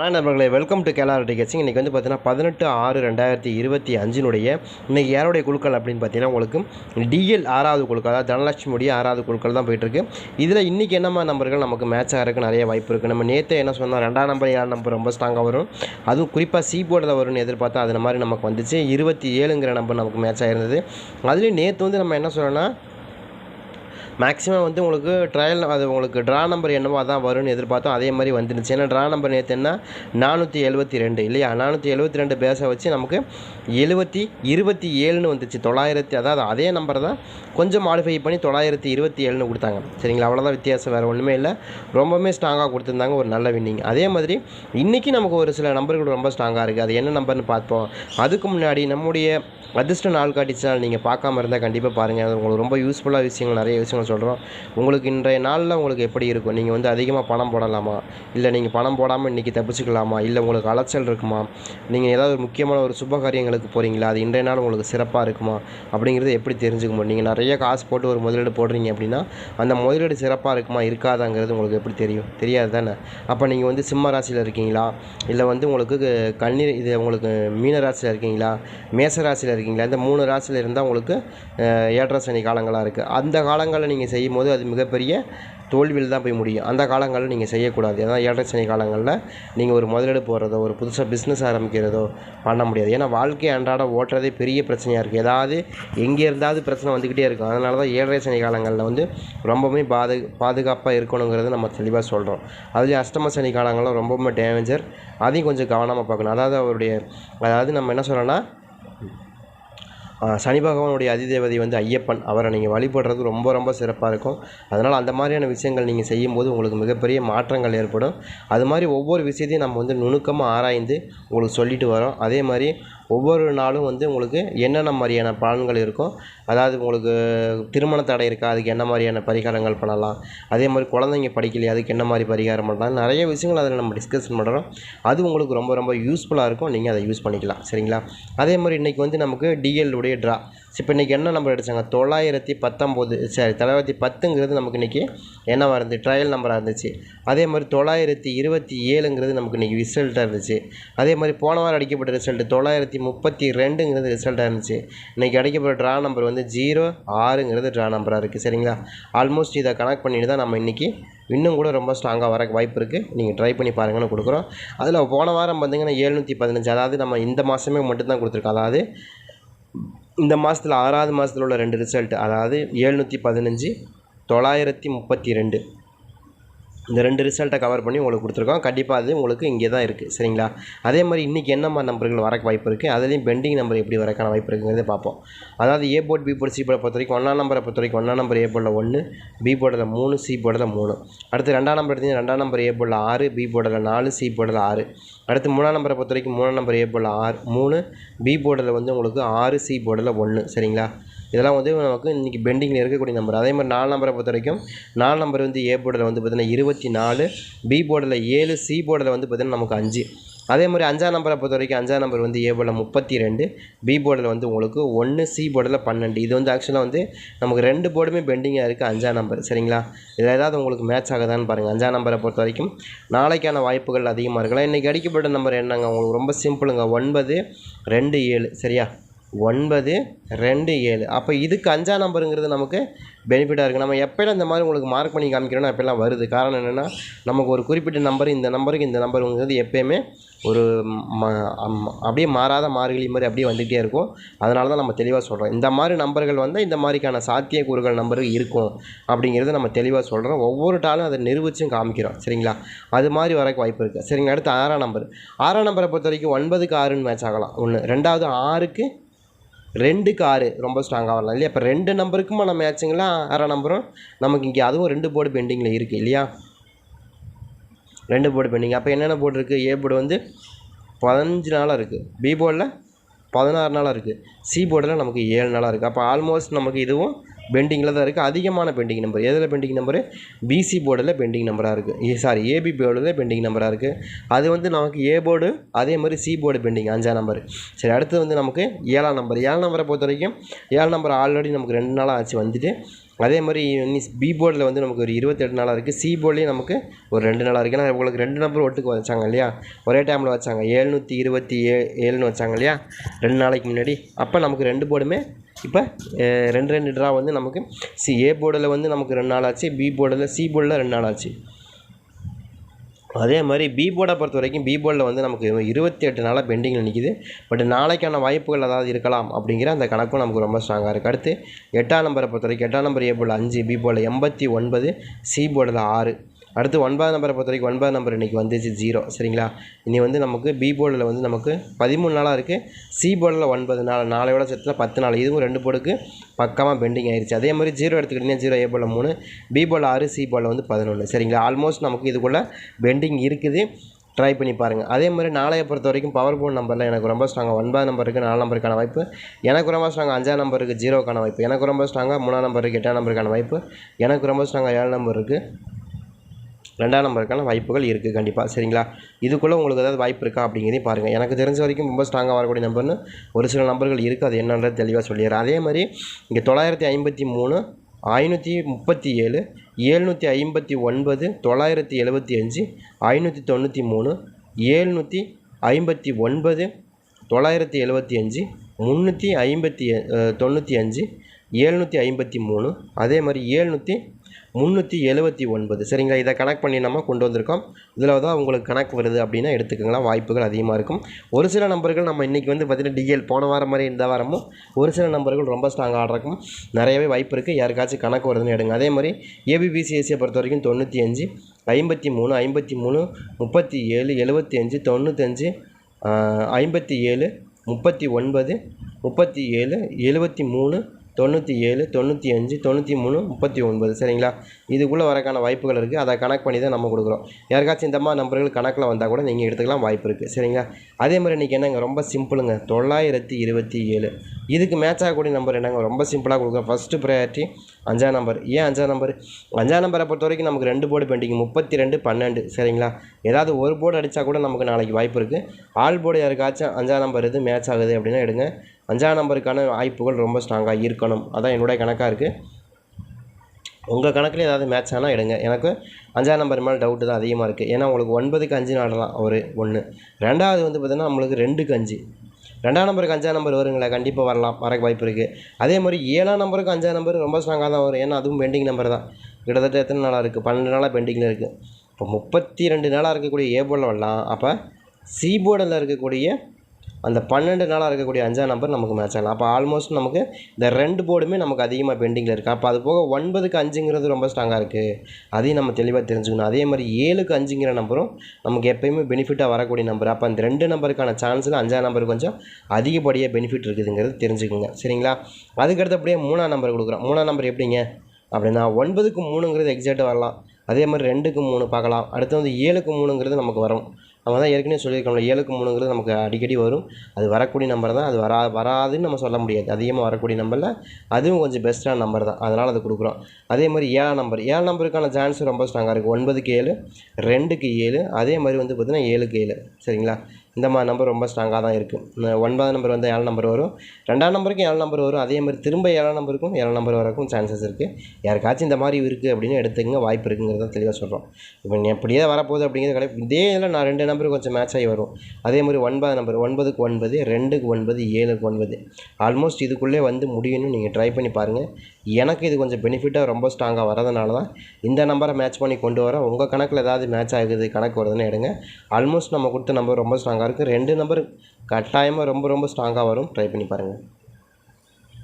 ஆனால் நண்பர்களே welcome to கேலார் டிகேசிங் இன்றைக்கி வந்து பார்த்தீங்கன்னா பதினெட்டு ஆறு ரெண்டாயிரத்தி இருபத்தி அஞ்சினுடைய இன்றைக்கி யாருடைய குழுக்கள் அப்படின்னு பார்த்தீங்கன்னா உங்களுக்கு டிஎல் ஆறாவது குழுக்கள் அதாவது தனலட்சுமியுடைய ஆறாவது குழுக்கள் தான் போயிட்டுருக்கு. இதில் இன்றைக்கி என்னமா நம்பர்கள் நமக்கு மேட்ச் ஆகிறதுக்கு நிறைய வாய்ப்பு இருக்குது நம்ம நேற்று என்ன சொன்னோம் ரெண்டாம் நம்பர் ஏழாம் நம்பர் ரொம்ப ஸ்ட்ராங்காக வரும். அதுவும் குறிப்பாக சி போர்டில் வரும்னு எதிர்பார்த்தா அது மாதிரி நமக்கு வந்துச்சு. இருபத்தி ஏழுங்கிற நம்பர் நமக்கு மேட்ச் ஆகிருந்தது அதுலேயும் நேற்று வந்து நம்ம என்ன சொல்லணும்னா மேக்ஸிமம் வந்து உங்களுக்கு ட்ரையல் அது உங்களுக்கு ட்ரா நம்பர் என்னவோ அதான் வரும்னு எதிர்பார்த்தோம். அதே மாதிரி வந்துருச்சு ஏன்னா ட்ரா நம்பர் நேற்று என்ன? நானூற்றி எழுபத்தி ரெண்டு. இல்லையா? நானூற்றி எழுபத்தி ரெண்டு பேச வச்சு நமக்கு எழுபத்தி இருபத்தி ஏழுன்னு வந்துச்சு. தொள்ளாயிரத்தி அதாவது அதே நம்பர் தான் கொஞ்சம் மாடிஃபை பண்ணி தொள்ளாயிரத்தி இருபத்தி ஏழுன்னு கொடுத்தாங்க. சரிங்களா? அவ்வளோதான் வித்தியாசம் வேறு ஒன்றுமே இல்லை. ரொம்பவுமே ஸ்ட்ராங்காக கொடுத்துருந்தாங்க. ஒரு நல்ல வின்னிங் அதே மாதிரி இன்றைக்கி நமக்கு ஒரு சில நம்பர்கள் ரொம்ப ஸ்ட்ராங்காக இருக்குது அது என்ன நம்பர்னு பார்ப்போம். அதுக்கு முன்னாடி நம்முடைய அதிர்ஷ்ட நாள் காட்டி சேனல் நீங்கள் பார்க்காம இருந்தால் கண்டிப்பாக பாருங்கள் அது உங்களுக்கு ரொம்ப யூஸ்ஃபுல்லாக விஷயங்கள் நிறைய விஷயங்கள் சொல்கிறோம் உங்களுக்கு இன்றைய நாளில் உங்களுக்கு எப்படி இருக்கும்? நீங்கள் வந்து அதிகமாக பணம் போடலாமா? இல்லை நீங்கள் பணம் போடாமல் இன்றைக்கி தப்பிச்சுக்கலாமா? இல்லை உங்களுக்கு அலைச்சல் இருக்குமா? நீங்கள் ஏதாவது ஒரு முக்கியமான ஒரு சுப காரியங்களுக்கு போகிறீங்களா அது இன்றைய நாள் உங்களுக்கு சிறப்பாக இருக்குமா? அப்படிங்கிறது எப்படி தெரிஞ்சுக்க முடியும்? நீங்கள் நிறைய காசு போட்டு ஒரு முதலீடு போடுறீங்க அப்படின்னா அந்த முதலீடு சிறப்பாக இருக்குமா? இருக்காதாங்கிறது உங்களுக்கு எப்படி தெரியும்? தெரியாது தானே? அப்போ நீங்கள் வந்து சிம்ம ராசியில் இருக்கீங்களா? இல்லை வந்து உங்களுக்கு கண்ணீர் இது உங்களுக்கு மீன ராசியில் இருக்கீங்களா? மேச ராசியில் இருக்கீங்களா? இந்த மூணு ராசியில் இருந்தால் உங்களுக்கு ஏற்ற சனி காலங்களாக இருக்குது அந்த காலங்களில் நீங்கள் செய்யும் போது அது மிகப்பெரிய தோல்வியில் தான் போய் முடியும். அந்த காலங்களில் நீங்கள் செய்யக்கூடாது. ஏன்னா ஏழரை சனி காலங்களில் நீங்கள் ஒரு முதலீடு போடுறதோ ஒரு புதுசாக பிஸ்னஸ் ஆரம்பிக்கிறதோ பண்ண முடியாது. ஏன்னா வாழ்க்கை அன்றாட ஓட்டுறதே பெரிய பிரச்சனையாக இருக்குது ஏதாவது எங்கே இருந்தாவது பிரச்சனை வந்துக்கிட்டே இருக்கும். அதனால தான் ஏழரை சனி காலங்களில் வந்து ரொம்பவுமே பாது பாதுகாப்பாக இருக்கணுங்கிறத நம்ம தெளிவாக சொல்கிறோம் அதுலேயும் அஷ்டம சனி காலங்களில் ரொம்பவுமே டேமேஞ்சர் அதையும் கொஞ்சம் கவனமாக பார்க்கணும். அதாவது அவருடைய அதாவது நம்ம என்ன சொல்கிறோன்னா சனி பகவானுடைய அதிதேவதை வந்து ஐயப்பன் அவரை நீங்கள் வழிபடுறது ரொம்ப ரொம்ப சிறப்பாக இருக்கும். அதனால் அந்த மாதிரியான விஷயங்கள் நீங்கள் செய்யும்போது உங்களுக்கு மிகப்பெரிய மாற்றங்கள் ஏற்படும். அது மாதிரி ஒவ்வொரு விஷயத்தையும் நம்ம வந்து நுணுக்கமாக ஆராய்ந்து உங்களுக்கு சொல்லிட்டு வரோம். அதே மாதிரி ஒவ்வொரு நாளும் வந்து உங்களுக்கு என்னென்ன மாதிரியான பலன்கள் இருக்கோ அதாவது உங்களுக்கு திருமண தடை இருக்கா அதுக்கு என்ன மாதிரியான பரிகாரங்கள் பண்ணலாம் அதே மாதிரி குழந்தைங்க படிக்கலையா அதுக்கு என்ன மாதிரி பரிகாரம் பண்ணலாம் நிறைய விஷயங்கள் அதில் நம்ம டிஸ்கஸ் பண்ணுறோம் அது உங்களுக்கு ரொம்ப ரொம்ப யூஸ்ஃபுல்லாக இருக்கும் நீங்கள் அதை யூஸ் பண்ணிக்கலாம் சரிங்களா? அதே மாதிரி இன்றைக்கி வந்து நமக்கு டிஎல் உடைய ட்ரா இப்போ இன்றைக்கி என்ன நம்பர் அடித்தாங்க தொள்ளாயிரத்தி பத்தொம்போது சரி தொள்ளாயிரத்தி பத்துங்கிறது நமக்கு இன்றைக்கி என்னவாக இருந்து ட்ரையல் நம்பராக இருந்துச்சு. அதே மாதிரி தொள்ளாயிரத்தி இருபத்தி ஏழுங்கிறது நமக்கு இன்றைக்கி ரிசல்ட்டாக இருந்துச்சு. அதே மாதிரி போன வாரம் அடிக்கப்பட்ட ரிசல்ட்டு தொள்ளாயிரத்தி முப்பத்தி ரெண்டுங்கிறது ரிசல்ட்டாக இருந்துச்சு. இன்றைக்கி கிடைக்கப்போகிற ட்ரா நம்பர் வந்து ஜீரோ ஆறுங்கிறது ட்ரா நம்பராக இருக்குது சரிங்களா? ஆல்மோஸ்ட் இதை கனெக்ட் பண்ணிட்டு தான் நம்ம இன்றைக்கி இன்னும் கூட ரொம்ப ஸ்ட்ராங்காக வர வாய்ப்பு இருக்குது நீங்கள் ட்ரை பண்ணி பாருங்கன்னு கொடுக்குறோம். அதில் போன வாரம் பார்த்திங்கன்னா எழுநூற்றி பதினஞ்சு அதாவது நம்ம இந்த மாதமே மட்டும்தான் கொடுத்துருக்கோம். அதாவது இந்த மாதத்தில் ஆறாவது மாதத்தில் உள்ள ரெண்டு ரிசல்ட் அதாவது எழுநூற்றி பதினஞ்சு தொள்ளாயிரத்தி முப்பத்தி ரெண்டு. இந்த ரெண்டு ரிசல்ட்டை கவர் பண்ணி உங்களுக்கு கொடுத்துருக்கோம். கண்டிப்பாக அது உங்களுக்கு இங்கே தான் இருக்குது சரிங்களா? அதே மாதிரி இன்றைக்கி என்ன மாதிரி நம்பர்கள் வரக்கு வாய்ப்பு இருக்குது அதுலேயும் பெண்டிங் நம்பர் எப்படி வரக்கான வாய்ப்பு இருக்குங்கிறத பார்ப்போம். அதாவது A board B board C போர்டை பொறுத்த வரைக்கும் ஒன்றாம் நம்பரை பொறுத்த வரைக்கும் ஒன்றாம் நம்பர் ஏ போர்டில் ஒன்று பி போர்டில் மூணு சி போர்டில் மூணு. அடுத்து ரெண்டாம் நம்பர் எடுத்தீங்கன்னா ரெண்டாம் நம்பர் ஏ போர்டில் ஆறு பி போர்டில் நாலு சி போர்டில் ஆறு. அடுத்து மூணாம் நம்பரை பொறுத்த வரைக்கும் மூணாம் நம்பர் ஏ போர்டில் ஆறு மூணு பி போர்டில் வந்து உங்களுக்கு ஆறு சி போர்டில் ஒன்று சரிங்களா? இதெல்லாம் வந்து நமக்கு இன்றைக்கி பெண்டிங்கில் இருக்கக்கூடிய நம்பர் அதே மாதிரி நாலு நம்பரை பொறுத்த வரைக்கும் நாலு நம்பர் வந்து ஏ போர்டில் வந்து பார்த்திங்கன்னா இருபத்தி நாலு பி போர்டில் ஏழு சி போர்டில் வந்து பார்த்திங்கன்னா நமக்கு அஞ்சு. அதே மாதிரி அஞ்சாம் நம்பரை பொறுத்த வரைக்கும் அஞ்சாம் நம்பர் வந்து ஏ போர்டில் முப்பத்தி ரெண்டு பி போர்டில் வந்து உங்களுக்கு ஒன்று சி போர்டில் பன்னெண்டு. இது வந்து ஆக்சுவலாக வந்து நமக்கு ரெண்டு போர்டுமே பெண்டிங்காக இருக்குது அஞ்சாம் நம்பர் சரிங்களா? இதில் ஏதாவது உங்களுக்கு மேட்ச் ஆகுதான்னு பாருங்கள் அஞ்சாம் நம்பரை பொறுத்த வரைக்கும் நாளைக்கான வாய்ப்புகள் அதிகமாக இருக்கலாம் இன்றைக்கி அடிக்கப்பட்ட நம்பர் என்னங்க? உங்களுக்கு ரொம்ப சிம்பிளுங்க ஒன்பது ரெண்டு ஏழு. சரியா? ஒன்பது ரெண்டு ஏழு. அப்போ இதுக்கு அஞ்சாம் நம்பருங்கிறது நமக்கு பெனிஃபிட்டாக இருக்குது நம்ம எப்போல்லாம் இந்த மாதிரி உங்களுக்கு மார்க் பண்ணி காமிக்கிறோன்னா அப்போல்லாம் வருது. காரணம் என்னென்னா நமக்கு ஒரு குறிப்பிட்ட நம்பர் இந்த நம்பருக்கு இந்த நம்பருங்கிறது எப்போயுமே ஒரு ம அம்- அப்படியே மாறாத மார்கழி மாதிரி அப்படியே வந்துகிட்டே இருக்கும். அதனால தான் நம்ம தெளிவாக சொல்கிறோம் இந்த மாதிரி நம்பர்கள் வந்து இந்த மாதிரிக்கான சாத்தியக்கூறுகள் நம்பர் இருக்கும் அப்படிங்கிறத நம்ம தெளிவாக சொல்கிறோம் ஒவ்வொரு டாலும் அதை நிரூபிச்சும் காமிக்கிறோம். சரிங்களா? அது மாதிரி வரக்கு வாய்ப்பு இருக்குது சரிங்க அடுத்து ஆறாம் நம்பர். ஆறாம் நம்பரை பொறுத்த வரைக்கும் ஒன்பதுக்கு ஆறுன்னு மேட்ச் ஆகலாம். ஒன்று ரெண்டாவது ஆறுக்கு ரெண்டுக்கு ஆறு ரொம்ப ஸ்ட்ராங்காக வரலாம் இல்லையா? இப்போ ரெண்டு நம்பருக்குமான மேட்சுங்களா அரை நம்பரும் நமக்கு இங்கே அதுவும் ரெண்டு போர்டு பெண்டிங்கில் இருக்குது இல்லையா? ரெண்டு போர்டு பெண்டிங் அப்போ என்னென்ன போர்டு இருக்குது ஏ போர்டு வந்து பதினஞ்சு நாளாக இருக்குது பி போர்டில் பதினாறு நாளாக இருக்குது சி போர்டில் நமக்கு ஏழு நாளாக இருக்குது அப்போ ஆல்மோஸ்ட் நமக்கு இதுவும் பெண்டிங்கில் தான் இருக்குது. அதிகமான பெண்டிங் நம்பர். எதில் பெண்டிங் நம்பரு? பிசி போர்டில் பெண்டிங் நம்பராக இருக்குது சாரி ஏபி போர்டில் பெண்டிங் நம்பராக இருக்குது அது வந்து நமக்கு ஏ போர்டு அதே மாதிரி சி போர்டு பெண்டிங் அஞ்சாம் நம்பர். சரி அடுத்து வந்து நமக்கு ஏழாம் நம்பர். ஏழாம் நம்பரை பொறுத்த வரைக்கும் ஏழாம் நம்பர் ஆல்ரெடி நமக்கு ரெண்டு நாளாக ஆச்சு வந்துட்டு. அதே மாதிரி பி போர்டில் வந்து நமக்கு ஒரு இருபத்தெட்டு நாளாக இருக்குது சி போர்ட்லேயும் நமக்கு ஒரு ரெண்டு நாளாக இருக்குது ஏன்னா உங்களுக்கு ரெண்டு நம்பர் ஒட்டுக்கு வச்சாங்க இல்லையா? ஒரே டைமில் வச்சாங்க. ஏழ்நூற்றி இருபத்தி ஏ ஏழுன்னு வச்சாங்க இல்லையா? ரெண்டு நாளைக்கு முன்னாடி. அப்போ நமக்கு ரெண்டு போர்டுமே இப்போ ரெண்டு ரெண்டு ட்ரா வந்து நமக்கு சி ஏ போர்டில் வந்து நமக்கு ரெண்டு நாள் ஆச்சு பி போர்டில் சி போர்டில் ரெண்டு நாள் ஆச்சு. அதே மாதிரி பி போர்டை பொறுத்த வரைக்கும் பி போர்டில் வந்து நமக்கு இருபத்தி எட்டு நாளாக பெண்டிங்கில் நிற்கிது பட் நாளைக்கான வாய்ப்புகள் ஏதாவது இருக்கலாம் அப்படிங்கிற அந்த கணக்கும் நமக்கு ரொம்ப ஸ்ட்ராங்காக இருக்குது அடுத்து எட்டாம் நம்பரை பொறுத்த வரைக்கும் எட்டாம் நம்பர் ஏ போர்டில் அஞ்சு பி போர்டில் எண்பத்தி ஒன்பது சி போர்டில் ஆறு. அடுத்து ஒன்பதாம் நம்பரை பொறுத்த வரைக்கும் ஒன்பதாம் நம்பர் இன்றைக்கி வந்துச்சு ஜீரோ சரிங்களா? இனி வந்து நமக்கு பி போர்டில் வந்து நமக்கு பதிமூணு நாளாக இருக்குது சி போர்டில் ஒன்பது நாள். நாளையோட சேர்த்துல பத்து நாள். இதுவும் ரெண்டு போர்டுக்கு பக்கமாக பெண்டிங் ஆயிடுச்சு அதே மாதிரி ஜீரோ எடுத்துக்கிட்டிங்கன்னா ஜீரோ ஏ போர்டில் மூணு பி போர்டில் ஆறு சி போர்டில் வந்து பதினொன்று சரிங்களா? ஆல்மோஸ்ட் நமக்கு இதுக்குள்ளே பெண்டிங் இருக்குது. ட்ரை பண்ணி பாருங்கள் அதே மாதிரி நாளையை பொறுத்த வரைக்கும் பவர் போர்ட் நம்பரில் எனக்கு ரொம்ப ஸ்ட்ராங்காக ஒன்பது நம்பருக்கு நாலு நம்பருக்கான வாய்ப்பு. எனக்கு ரொம்ப ஸ்ட்ராங்காக அஞ்சாம் நம்பருக்கு ஜீரோக்கான வாய்ப்பு. எனக்கு ரொம்ப ஸ்ட்ராங்காக மூணாம் நம்பருக்கு எட்டாம் நம்பருக்கான வாய்ப்பு. எனக்கு ரொம்ப ஸ்ட்ராங்காக ஏழு நம்பர் இருக்குது ரெண்டாம் நம்பருக்கான வாய்ப்புகள் இருக்குது கண்டிப்பாக சரிங்களா? இதுக்குள்ளே உங்களுக்கு ஏதாவது வாய்ப்பு இருக்கா அப்படிங்கிறதையும் பாருங்கள் எனக்கு தெரிஞ்ச வரைக்கும் ரொம்ப ஸ்ட்ராங்காக வரக்கூடிய நம்பர்னு ஒரு சில நம்பர்கள் இருக்குது அது என்னன்றது தெளிவாக சொல்லிடுறேன். அதே மாதிரி இங்கே தொள்ளாயிரத்தி ஐம்பத்தி மூணு ஐநூற்றி முப்பத்தி ஏழு ஏழ்நூற்றி ஐம்பத்தி ஒன்பது தொள்ளாயிரத்தி எழுபத்தி அஞ்சு ஐநூற்றி தொண்ணூற்றி மூணு ஏழ்நூற்றி ஐம்பத்தி ஒன்பது தொள்ளாயிரத்தி எழுபத்தி அஞ்சு முந்நூற்றி ஐம்பத்தி தொண்ணூற்றி அஞ்சு ஏழ்நூற்றி ஐம்பத்தி மூணு அதே மாதிரி ஏழ்நூற்றி முந்நூற்றி எழுபத்தி ஒன்பது. சரிங்களா இதை கனெக்ட் பண்ணி நம்ம கொண்டு வந்திருக்கோம். இதில் தான் உங்களுக்கு கணக்கு வருது அப்படின்னா எடுத்துக்கங்களா வாய்ப்புகள் அதிகமாக இருக்கும். ஒரு சில நம்பர்கள் நம்ம இன்றைக்கி வந்து பார்த்திங்கன்னா டிஎல் போன வாரம் மாதிரி இந்த வாரமும் ஒரு சில நம்பர்கள் ரொம்ப ஸ்ட்ராங்காக ஆடுறக்கும் நிறையவே வாய்ப்பு இருக்குது யாருக்காச்சும் கணக்கு வருதுன்னு எடுங்க. அதே மாதிரி ஏபிபிசிஎஸ்சியை பொறுத்த வரைக்கும் தொண்ணூற்றி அஞ்சு ஐம்பத்தி மூணு ஐம்பத்தி மூணு முப்பத்தி ஏழு எழுபத்தி அஞ்சு தொண்ணூத்தஞ்சு ஐம்பத்தி ஏழு முப்பத்தி ஒன்பது முப்பத்தி ஏழு எழுபத்தி மூணு தொண்ணூற்றி ஏழு தொண்ணூற்றி அஞ்சு தொண்ணூற்றி மூணு முப்பத்தி ஒன்பது. சரிங்களா? இதுக்குள்ளே வரக்கான வாய்ப்புகள் இருக்குது அதை கணக்கு பண்ணி தான் நம்ம கொடுக்குறோம். யாருக்காச்சும் இந்த மாதிரி நம்பர்கள் கணக்கில் வந்தால் கூட நீங்கள் எடுத்துக்கலாம் வாய்ப்பு இருக்குது சரிங்களா? அதே மாதிரி இன்றைக்கி என்னங்க? ரொம்ப சிம்பிளுங்க. தொள்ளாயிரத்தி இருபத்தி ஏழு. இதுக்கு மேட்ச் ஆகக்கூடிய நம்பர் என்னங்க? ரொம்ப சிம்பிளாக கொடுக்குறோம். ஃபஸ்ட்டு ப்ரையாரிட்டி அஞ்சாம் நம்பர் ஏன் அஞ்சாம் நம்பர் அஞ்சாம் நம்பரை பொறுத்த வரைக்கும் நமக்கு ரெண்டு போர்டு பெண்டிங் முப்பத்தி ரெண்டு பன்னெண்டு. சரிங்களா? ஏதாவது ஒரு போர்டு அடித்தா கூட நமக்கு நாளைக்கு வாய்ப்பு இருக்குது ஆல் போர்டு யாருக்காச்சும் அஞ்சாம் நம்பர் எது மேட்ச் ஆகுது அப்படின்னா எடுங்க. அஞ்சாம் நம்பருக்கான வாய்ப்புகள் ரொம்ப ஸ்ட்ராங்காக இருக்கணும். அதான் என்னுடைய கணக்காக இருக்குது உங்கள் கணக்கில் ஏதாவது மேட்ச் ஆனால் எடுங்க. எனக்கு அஞ்சாம் நம்பர் மேலே டவுட்டு தான் அதிகமாக இருக்குது ஏன்னா உங்களுக்கு ஒன்பதுக்கு அஞ்சு நாடலாம் ஒரு ஒன்று ரெண்டாவது வந்து பார்த்திங்கன்னா நம்மளுக்கு ரெண்டுக்கு அஞ்சு. ரெண்டாம் நம்பருக்கு அஞ்சாம் நம்பர் வருங்களா கண்டிப்பாக வரலாம். வரக்கு வாய்ப்பு இருக்குது அதே மாதிரி ஏழாம் நம்பருக்கு அஞ்சாம் நம்பர் ரொம்ப ஸ்ட்ராங்காக தான் வரும். ஏன்னா அதுவும் பெண்டிங் நம்பர் தான். கிட்டத்தட்ட எத்தனை நாளாக இருக்குது பன்னெண்டு நாளாக பெண்டிங்கில் இருக்குது இப்போ முப்பத்தி ரெண்டு நாளாக இருக்கக்கூடிய ஏ போர்டில் வரலாம். அப்போ சி போர்டில் இருக்கக்கூடிய அந்த பன்னெண்டு நாளாக இருக்கக்கூடிய அஞ்சாம் நம்பர் நமக்கு மேட்ச் ஆகலாம். அப்போ ஆல்மோஸ்ட் நமக்கு இந்த ரெண்டு போர்டுமே நமக்கு அதிகமாக பெண்டிங்கில் இருக்குது அப்போ அது போக ஒன்பதுக்கு அஞ்சுங்கிறது ரொம்ப ஸ்ட்ராங்காக இருக்குது அதையும் நம்ம தெளிவாக தெரிஞ்சுக்கணும். அதே மாதிரி ஏழுக்கு அஞ்சுங்கிற நம்பரும் நமக்கு எப்போயுமே பெனிஃபிட்டாக வரக்கூடிய நம்பர் அப்போ அந்த ரெண்டு நம்பருக்கான சான்ஸில் அஞ்சாம் நம்பர் கொஞ்சம் அதிகப்படியாக பெனிஃபிட் இருக்குதுங்கிறது தெரிஞ்சுக்கோங்க. சரிங்களா? அதுக்கடுத்தபடியே மூணாம் நம்பர் கொடுக்குறோம். மூணாம் நம்பர் எப்படிங்க? அப்படின்னா ஒன்பதுக்கு மூணுங்கிறது எக்ஸாக்டாக வரலாம். அதே மாதிரி ரெண்டுக்கு மூணு பார்க்கலாம். அடுத்து வந்து ஏழுக்கு மூணுங்கிறது நமக்கு வரும். நம்ம தான் ஏற்கனவே சொல்லியிருக்கோம்ல ஏழுக்கு மூணுங்கிறது நமக்கு அடிக்கடி வரும். அது வரக்கூடிய நம்பர் தான். அது வரா வராதுன்னு நம்ம சொல்ல முடியாது. அதிகமாக வரக்கூடிய நம்பரில் அதுவும் கொஞ்சம் பெஸ்ட்டான நம்பர் தான். அதனால் அது கொடுக்குறோம். அதே மாதிரி ஏழாம் நம்பர் ஏழு நம்பருக்கான சான்ஸ் ரொம்ப ஸ்ட்ராங்காக இருக்குது ஒன்பதுக்கு ஏழு ரெண்டுக்கு ஏழு அதே மாதிரி வந்து பார்த்திங்கன்னா ஏழுக்கு ஏழு. சரிங்களா? இந்த மாதிரி நம்பர் ரொம்ப ஸ்ட்ராங்காக தான் இருக்குது ஒன்பதாம் நம்பர் வந்து ஏழு நம்பர் வரும். ரெண்டாம் நம்பருக்கும் ஏழு நம்பர் வரும். அதே மாதிரி திரும்ப ஏழாம் நம்பருக்கும் ஏழு நம்பர் வரக்கும் சான்சஸ் இருக்குது யாருக்காச்சும் இந்த மாதிரி இருக்குது அப்படின்னு எடுத்துக்கங்க வாய்ப்பு இருக்குங்கிறத தெளிவாக சொல்கிறோம் இப்போ நீ எப்படியே வரப்போகுது அப்படிங்கிறது கிடையாது. இதே இதில் நான் ரெண்டு நம்பர் கொஞ்சம் மேட்ச் ஆகி வரும். அதே மாதிரி ஒன்பதாம் நம்பர் ஒன்பதுக்கு ஒன்பது ரெண்டுக்கு ஒன்பது ஏழுக்கு ஒன்பது. ஆல்மோஸ்ட் இதுக்குள்ளே வந்து முடியும்னு நீங்கள் ட்ரை பண்ணி பாருங்கள் எனக்கு இது கொஞ்சம் பெனிஃபிட்டாக ரொம்ப ஸ்ட்ராங்காக வரதுனால தான் இந்த நம்பரை மேட்ச் பண்ணி கொண்டு வர. உங்கள் கணக்கில் ஏதாவது மேட்ச் ஆகுது கணக்கு வருதுன்னு எடுங்க. ஆல்மோஸ்ட் நம்ம கொடுத்த நம்பர் ரொம்ப ஸ்ட்ராங்காக மார்க்கு ரெண்டு நம்பர் கட்டாயமாக ரொம்ப ரொம்ப ஸ்ட்ராங்காக வரும். ட்ரை பண்ணி பாருங்கள்